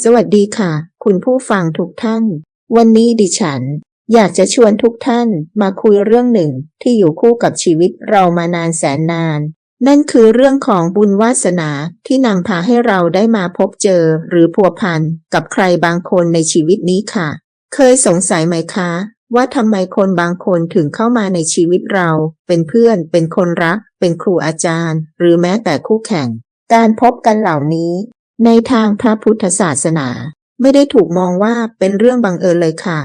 สวัสดีค่ะ คุณผู้ฟังทุกท่าน วันนี้ดิฉัน อยากจะชวนทุกท่านมาคุยเรื่องหนึ่งที่อยู่คู่กับชีวิตเรามานานแสนนาน นั่นคือเรื่องของบุญวาสนาที่นำพาให้เราได้มาพบเจอหรือพัวพันกับใครบางคนในชีวิตนี้ค่ะ เคยสงสัยไหมคะ ว่าทำไมคนบางคนถึงเข้ามาในชีวิตเรา เป็นเพื่อน เป็นคนรัก เป็นครูอาจารย์ หรือแม้แต่คู่แข่ง การพบกันเหล่านี้ ในทางพระพุทธศาสนา ไม่ได้ถูกมองว่าเป็นเรื่องบังเอิญเลยค่ะ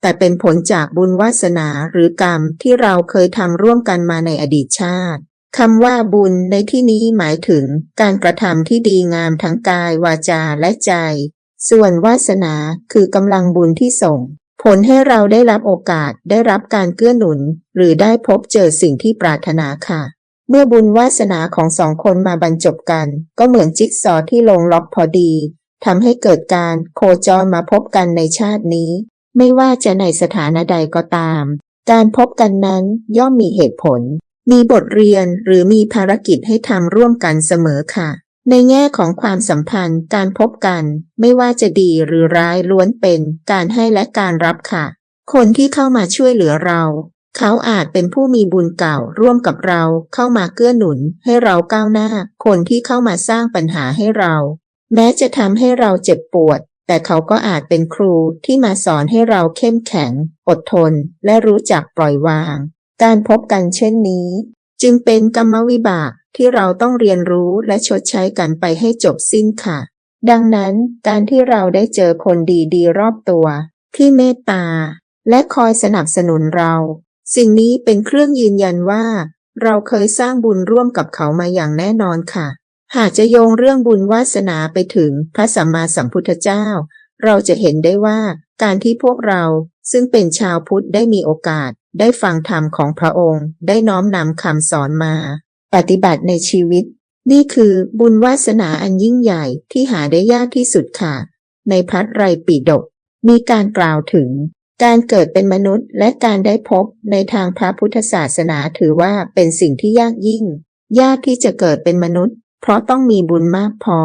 แต่เป็นผลจากบุญวาสนาหรือกรรมที่เราเคยทำร่วมกันมาในอดีตชาติคำว่าบุญในที่นี้หมายถึงการกระทำที่ดีงามทั้งกาย วาจาและใจ ส่วนวาสนาคือกำลังบุญที่ส่ง ผลให้เราได้รับโอกาสได้รับการเกื้อหนุน หรือได้พบเจอสิ่งที่ปรารถนาค่ะ เมื่อบุญวาสนาของสองคนมาบรรจบกัน ก็เหมือนจิ๊กซอว์ที่ลงล็อกพอดีทำให้เกิดการโคจรมาพบกันในชาตินี้ ไม่ว่าจะในสถานะใดก็ตาม การพบกันนั้นย่อมมีเหตุผล มีบทเรียนหรือมีภารกิจให้ทำร่วมกันเสมอค่ะ ในแง่ของความสัมพันธ์ การพบกัน ไม่ว่าจะดีหรือร้ายล้วนเป็น การให้และการรับค่ะ คนที่เข้ามาช่วยเหลือเรา เขาอาจเป็นผู้มีบุญเก่าร่วมกับเราเข้ามาเกื้อหนุนให้เราก้าวหน้า คนที่เข้ามาสร้างปัญหาให้เรา แม้จะทำให้เราเจ็บปวด แต่เขาก็อาจเป็นครูที่มาสอนให้เราเข้มแข็ง อดทน และรู้จักปล่อยวาง การพบกันเช่นนี้ จึงเป็นกรรมวิบากที่เราต้องเรียนรู้และชดใช้กันไปให้จบสิ้นค่ะ ดังนั้นการที่เราได้เจอคนดีๆ รอบตัว ที่เมตตา และคอยสนับสนุนเรา สิ่งนี้เป็นเครื่องยืนยันว่า เราเคยสร้างบุญร่วมกับเขามาอย่างแน่นอนค่ะ หากจะโยงเรื่องบุญวาสนาไปถึงพระสัมมาสัมพุทธเจ้า เราจะเห็นได้ว่าการที่พวกเราซึ่งเป็นชาวพุทธได้มีโอกาส ได้ฟังธรรมของพระองค์ ได้น้อมนำคำสอนมา ปฏิบัติในชีวิต นี่คือบุญวาสนาอันยิ่งใหญ่ที่หาได้ยากที่สุดค่ะ ในพัทไรปิฎกมีการกล่าวถึง การเกิดเป็นมนุษย์และการได้พบในทางพระพุทธศาสนาถือว่าเป็นสิ่งที่ยากยิ่ง ยากที่จะเกิดเป็นมนุษย์ เพราะต้องมีบุญมากพอ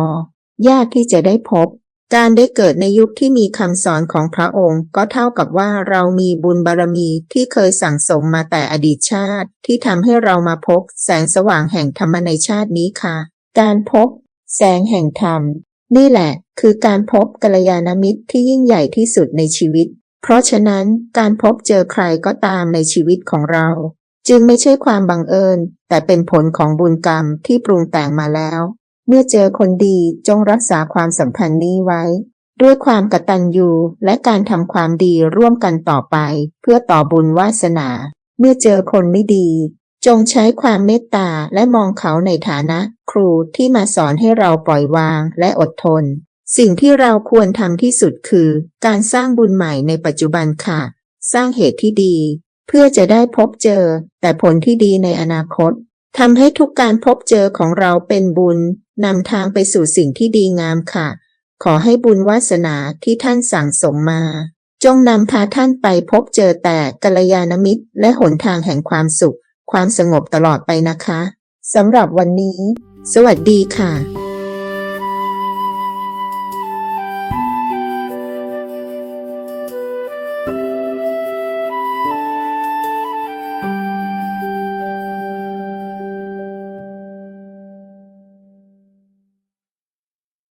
ยากที่จะได้พบ การได้เกิดในยุคที่มีคำสอนของพระองค์ ก็เท่ากับว่าเรามีบุญบารมีที่เคยสั่งสมมาแต่อดีตชาติ ที่ทำให้เรามาพบแสงสว่างแห่งธรรมในชาตินี้ค่ะ การพบ แสงแห่งธรรม นี่แหละ คือการพบกัลยาณมิตรที่ยิ่งใหญ่ที่สุดในชีวิต เพราะฉะนั้นการพบเจอใครก็ตามในชีวิตของเรา จึงไม่ใช่ความบังเอิญ แต่เป็นผลของบุญกรรมที่ปรุงแต่งมาแล้ว เมื่อเจอคนดีจงรักษาความสัมพันธ์นี้ไว้ ด้วยความกตัญญูและการทำความดีร่วมกันต่อไป เพื่อต่อบุญวาสนา เมื่อเจอคนไม่ดี จงใช้ความเมตตาและมองเขาในฐานะ ครูที่มาสอนให้เราปล่อยวางและอดทน สิ่งที่เราควรทำที่สุดคือ การสร้างบุญใหม่ในปัจจุบันค่ะ สร้างเหตุที่ดี เพื่อจะได้พบเจอ แต่ผลที่ดีในอนาคตทำให้ทุกการพบเจอของเราเป็นบุญนำทางไปสู่สิ่งที่ดีงามค่ะ ขอให้บุญวาสนาที่ท่านสั่งสมมา จงนำพาท่านไปพบเจอแต่กัลยาณมิตร และหนทางแห่งความสุข ความสงบตลอดไปนะคะสำหรับวันนี้ สวัสดีค่ะ